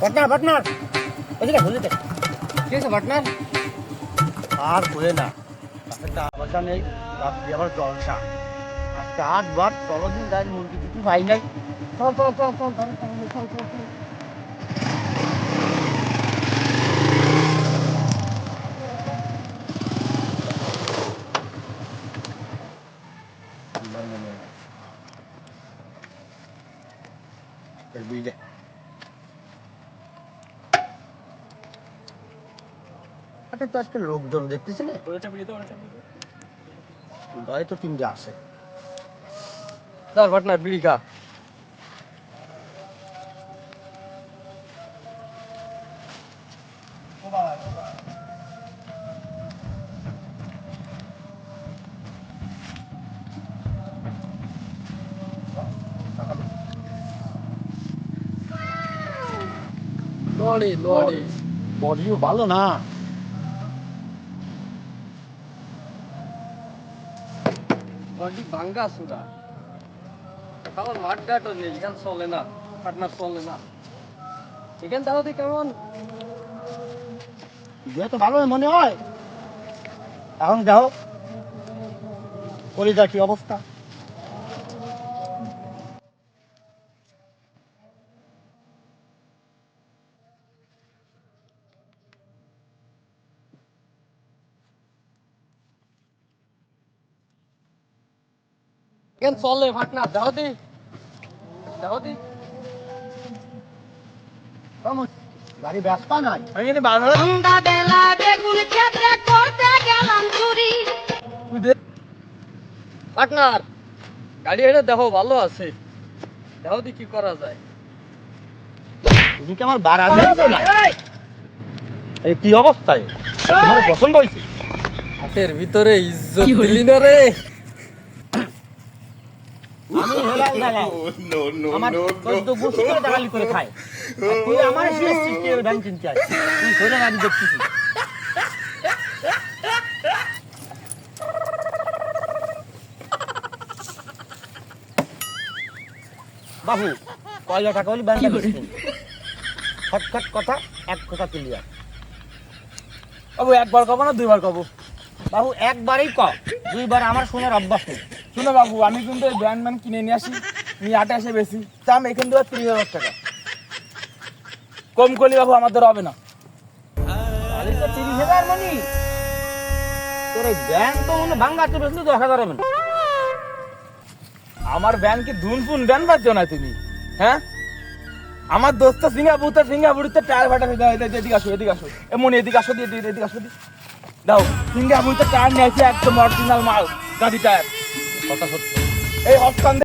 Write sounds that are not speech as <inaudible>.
Partner partner ওদিকে ভুলিতে কি হয়েছে পার্টনার আর বলে না। টাকা পয়সা নেই রাত্রি আবার জলসা। আজকে আটবার চলো দিন যাই মুরগি কিছু পাই নাই। চল চল চল চল চল চল চল চল চল El আরে তো আজকে লোকজন দেখতেছি না গায়ে তো তিনটে আসে স্যার পার্টনার বিড়ি খা। Lorry lorry. বডিও ভালো না। বডি ভাঙ্গা সুরা খাবার মাঠ ঘাটও নেই, এখান চলে না পার্টনার চলে না। এখান তাহলে কেমন? ভালো মনে হয়। এখন যাও কলিজার কি অবস্থা? এখান চলে পার্টনার দাও দি। দাও দি? গাড়ি ব্যস্ত নাই? আমি কিন্তু বাজারে সন্ধ্যাবেলা বেগুন ক্ষেত্রে করতে গেলাম চুরি। পার্টনার গাড়ি এটা দেখো ভালো আছে। দেখো দি কি করা যায়। তুমি কি আমার বাড়া দেখছ না? এই কি অবস্থায়? তোমার পছন্দ হয়েছে? হাতের ভিতরে ইজ্জত দিলি না রে। আমি হেলাল দালাল। <laughs> আমার চোদ্দ বছর করে দালালি করে খায়। আর তুই আমার শেষ সৃষ্টি করে ব্যাংক চিনতে আসছিস। তুই সোজা গাড়ি দেখতেছিস বাবু কয়লা টাকা ব্যাংকে খটখট কথা এক কথা ক্লিয়ার বাবু একবার কব না দুইবার কব। বাবু একবারই ক। দুইবার আমার শোনার অভ্যাস নেই। শুনো বাবু আমি কিন্তু এই ব্র্যান্ড ম্যান কিনে নিয়ে আসি নিয়ে আটে আসে বেশি দাম এখান থেকে তিরিশ হাজার টাকা। কম করলে বাবু আমাদের হবে না। তিরিশ হাজার মনি? তোর এই ব্যাংক তো মনে ভাঙ্গাতে বেশি দশ হাজার হবে আমার ব্যান কি ধুন ফুন ব্যান পাচ্ছ না তুমি? হ্যাঁ? আমার দোস্ত সিঙ্গাপুর তো সিঙ্গাপুরিতে টায়ার ফাটা এদিকে আসো এদিকে আসো। এমন এদিকে আসো দিয়ে দিয়ে এদিকে আসো দি দাও সিঙ্গাপুরিতে টায়ার নিয়ে আসি একদম অরিজিনাল মাল গাড়ি টায়ার। কথা সত্য। এই অপশন